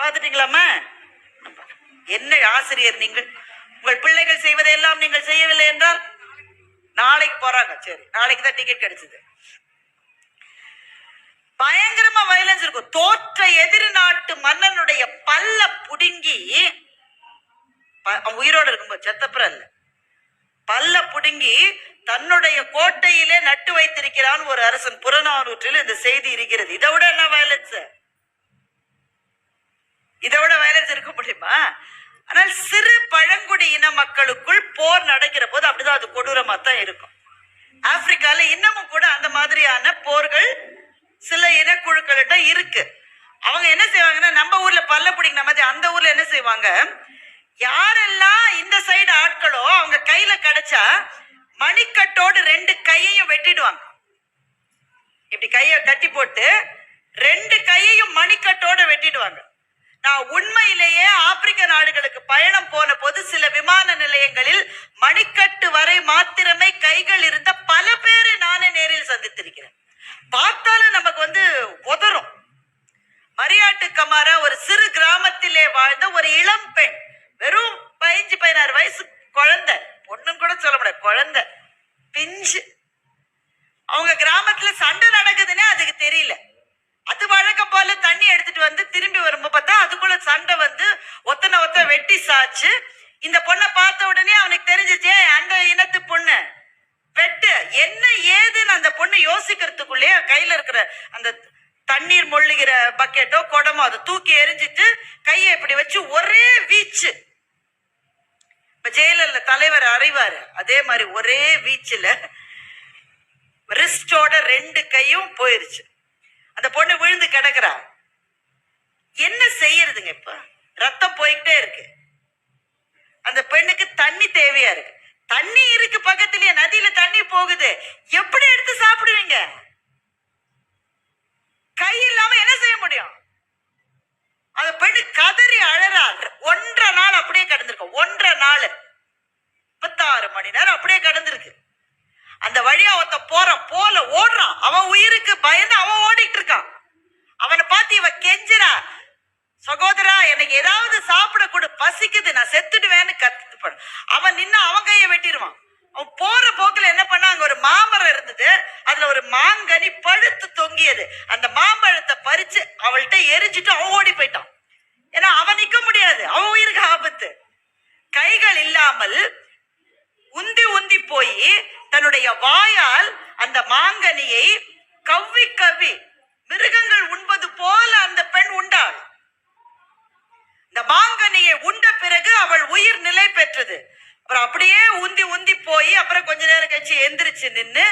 பார்த்துட்டீங்களாமா என்ன ஆசிரியர் நீங்கள்? உங்கள் பிள்ளைகள் செய்வதையெல்லாம் நீங்கள் செய்யவில்லை என்றால் நாளைக்கு போறாங்க. சரி நாளைக்கு தான் டிக்கெட் கிடைச்சது. பயங்கரமா வயலன்ஸ் இருக்கும். தோற்ற எதிரி நாட்டு மன்னனுடைய பல்ல புடுங்கி ப- உயிரோட இருக்கும்போது செத்தப்புறம் இல்ல. பல்ல புடுங்கி தன்னுடைய கோட்டையிலே நட்டு வைத்திருக்கிறான் ஒரு அரசன். புறநானூற்றில் இந்த செய்தி இருக்கிறது. இதை விட என்ன வயலன்ஸ் இதை விட வயலன்ஸ் இருக்க முடியுமா? ஆனால் சிறு பழங்குடி இன மக்களுக்குள் போர் நடக்கிற போது அப்படிதான் அது கொடூரமா தான் இருக்கும். ஆப்பிரிக்கால இன்னமும் கூட அந்த மாதிரியான போர்கள் சில இனக்குழுக்கள்கிட்ட இருக்கு. அவங்க என்ன செய்வாங்கன்னா நம்ம ஊர்ல பல்ல பிடிக்கிற மாதிரி அந்த ஊர்ல என்ன செய்வாங்க? யாரெல்லாம் இந்த சைடு ஆட்களோ அவங்க கையில கிடைச்சா மணிக்கட்டோடு ரெண்டு கையையும் வெட்டிடுவாங்க. இப்படி கையை கட்டி போட்டு ரெண்டு கையையும் மணிக்கட்டோட வெட்டிடுவாங்க. நான் உண்மையிலேயே ஆப்பிரிக்க நாடுகளுக்கு பயணம் போன போது சில விமான நிலையங்களில் மணிக்கட்டு வரை மாத்திரமே கைகள் இருந்த பல பேரை நானே நேரில் சந்தித்திருக்கிறேன். பார்த்தாலும் நமக்கு வந்து உதறும். மரியாட்டு கமாரா ஒரு சிறு கிராமத்திலே வாழ்ந்த ஒரு இளம் பெண் வெறும் பதினஞ்சு பதினாறு வயசு குழந்தை. பொண்ணுன்னு கூட சொல்ல முடியாது குழந்தை. பிஞ்சு. அவங்க கிராமத்துல சண்டை நடக்குதுன்னே அதுக்கு தெரியல. போல தண்ணி எடுத்துட்டு வந்து திரும்பி வரும்போது பார்த்தா அதுக்குள்ள சண்டை வந்து ஒத்தனை ஒத்த வெட்டி சாச்சு. இந்த பொண்ணை பார்த்த உடனே அவனுக்கு தெரிஞ்சிச்சே அந்த இனத்து பொண்ணு. வெட்டு. என்ன ஏதுன்னு அந்த பொண்ணு யோசிக்கிறதுக்குள்ளே கையில இருக்கிற அந்த தண்ணீர் மொழிகிற பக்கெட்டோ குடமோ அதை தூக்கி எரிஞ்சிட்டு கையை இப்படி வச்சு ஒரே வீச்சு. இப்ப ஜெயலலிதா தலைவர் அறிவாரு அதே மாதிரி ஒரே வீச்சுல ரிஸ்டோட ரெண்டு கையும் போயிருச்சு. அந்த பொண்ணு விழுந்து கிடக்குறா. என்ன செய்யறதுங்க இப்ப? ரத்தம் போய்கிட்டே இருக்கு. அந்த பெண்ணுக்கு தண்ணி தேவையா இருக்கு. தண்ணி இருக்கு பக்கத்துலயே நதியில தண்ணி போகுது. எப்படி எடுத்து சாப்பிடுவீங்க? கை இல்லாம என்ன செய்ய முடியும்? அந்த பெண்ணு கதறி அழறா. ஒன்றரை நாள் அப்படியே கிடந்திருக்கும் ஒன்றரை நாள். முப்பத்தாறு மணி நேரம் அப்படியே கடந்திருக்கு. அந்த வழியா ஒருத்த போறான் போல ஓடுறான். அவன் உயிருக்கு பயந்து அவன் ஓடிட்டு இருக்கான். அவனை பார்த்து இவ கெஞ்சிரா சகோதரா எனக்கு ஏதாவது சாப்பிட கொடு பசிக்குது நான் செத்துடுவேன்னு கத்து அவன் நின்று அவன் கையை வெட்டிடுவான். அவன் போற போக்குல என்ன பண்ணா அங்க ஒரு மாமரம் இருந்தது. அதுல ஒரு மாங்கனி பழுத்து தொங்கியது. அந்த மாம்பழத்தை பறிச்சு அவள்கிட்ட எரிஞ்சிட்டு அவன் ஓடி போயிட்டான் ஏன்னா அவன் நிக்க முடியாது அவன் உயிருக்கு ஆபத்து கைகள் இல்லாமல் உந்தி உந்தி போய் தன்னுடைய வாயால் அந்த மாங்கனியை கவ்வி கவ்வி மிருகங்கள் உண்பது போல அந்த பெண் உண்டாள். இந்த மாங்கனியை உண்ட பிறகு அவள் உயிர் நிலை பெற்றது. அப்புறம் அப்படியே உந்தி உந்தி போய் அப்புறம் கொஞ்ச நேரம் கழிச்சு எந்திரிச்சு நின்று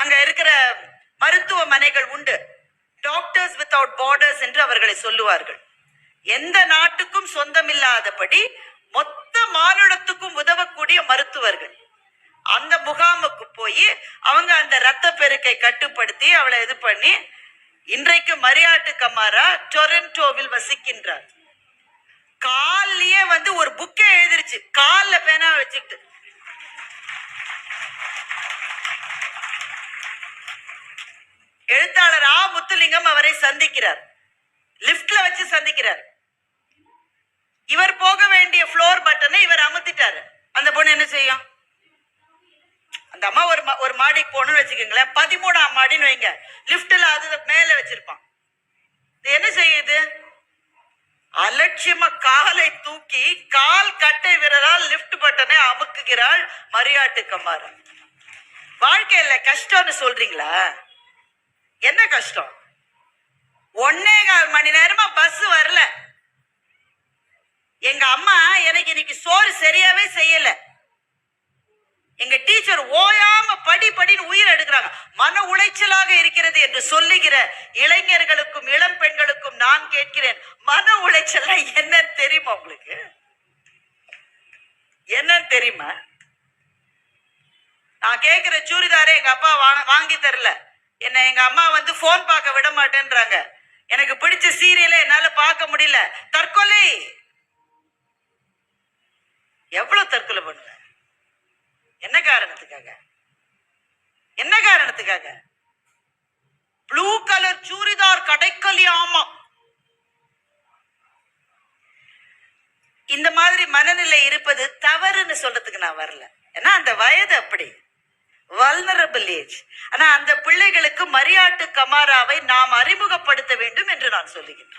அங்க இருக்கிற மருத்துவமனைகள் உண்டு. டாக்டர்ஸ் வித்தவுட் பார்டர்ஸ் என்று அவர்களை சொல்லுவார்கள். எந்த நாட்டுக்கும் சொந்தமில்லாதபடி மொத்த மானுடத்துக்கும் உதவக்கூடிய மருத்துவர்கள். அந்த முகாமுக்கு போய் அவங்க அந்த ரத்த பெருக்கை கட்டுப்படுத்தி அவளை இது பண்ணி இன்றைக்கு மரியாட்டு கமாரா டொரண்டோவில் வசிக்கின்றார். கால்லயே வந்து ஒரு புக்கே எழுதிருச்சு. கால்ல பேனா வச்சுக்கிட்டு. எழுத்தாளர் ஆ முத்துலிங்கம் அவரை சந்திக்கிறார். லிப்ட்ல வச்சு சந்திக்கிறார். இவர் போக வேண்டிய ஃப்ளோர் பட்டனை இவர் அமுத்திட்டாரு. அந்த பொண்ணு என்ன செய்யும்? அந்த அம்மா ஒரு மா- ஒரு மாடிக்கு போகணும்னு வச்சுக்கோங்களேன். பதிமூணாம் மாடின்னு வைங்க. லிப்ட்ல அது மேல வச்சிருப்பான். இது என்ன செய்யுது அலட்சியமா காலை தூக்கி கால் கட்டை விரலால் லிப்ட் பட்டனை அமுக்குகிறாள் மரியாட்டு கமாரன் வாழ்க்கையில கஷ்டம்னு சொல்றீங்களா? என்ன கஷ்டம்? ஒன்னே கால் மணி நேரமா பஸ் வரல. எங்க அம்மா எனக்கு இன்னைக்கு சோறு சரியாவே செய்யலை. எங்க டீச்சர் ஓயாம படி படின்னு உயிர் எடுக்கிறாங்க. மன உளைச்சலாக இருக்கிறது என்று சொல்லுகிற இளைஞர்களுக்கும் இளம் பெண்களுக்கும் நான் கேட்கிறேன். மன உளைச்சல் என்னன்னு தெரியுமா உங்களுக்கு? என்னன்னு தெரியுமா? நான் கேட்கிற சூரிதாரே எங்க அப்பா வாங்கி தரல. என்ன எங்க அம்மா வந்து போன் பார்க்க விட மாட்டேன்றாங்க. எனக்கு பிடிச்ச சீரியலை என்னால பார்க்க முடியல. தற்கொலை! எவ்வளவு தற்கொலை பண்ணுவேன் என்ன காரணத்துக்காக? என்ன காரணத்துக்காக? ப்ளூ கலர் சூரிதார் கடைக்கலி ஆமா இந்த மாதிரி மனநிலை இருப்பது தவறுன்னு சொல்றதுக்கு நான் வரல. ஏன்னா அந்த வயது அப்படி. வல்னரபிள் ஏஜ் ஆனா அந்த பிள்ளைகளுக்கு மரியாட்டு கமாராவை நாம் அறிமுகப்படுத்த வேண்டும் என்று நான் சொல்லுகிறேன்